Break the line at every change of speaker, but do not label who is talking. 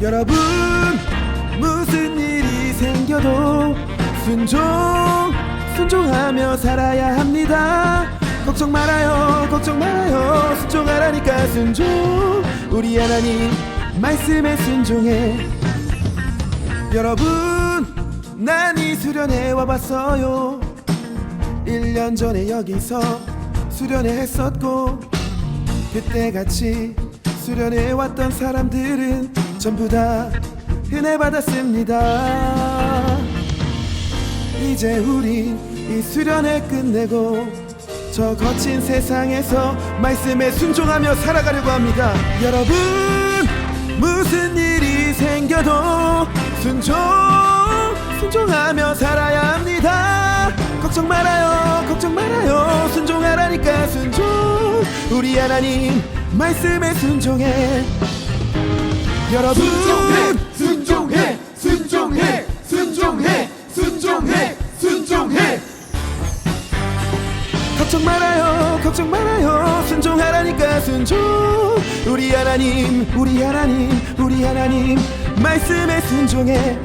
여러분 무슨 일이 생겨도 순종 순종하며 살아야 합니다. 걱정 말아요 걱정 말아요. 순종하라니까 순종. 우리 하나님 말씀에 순종해. 여러분 난 이 수련회 와봤어요. 1년 전에 여기서 수련회 했었고 그때 같이 수련회 왔던 사람들은 전부 다 은혜 받았습니다. 이제 우린 이 수련회 끝내고 저 거친 세상에서 말씀에 순종하며 살아가려고 합니다. 여러분 무슨 일이 생겨도 순종 순종하며 살아야 합니다. 걱정 말아요 걱정 말아요. 순종하라니까 순종. 우리 하나님 말씀에 순종해 여러분.
순종해 순종해 순종해 순종해 순종해
걱정 말아요 걱정 말아요. 순종하라니까 순종. 우리 하나님 우리 하나님 우리 하나님. 말씀에 순종해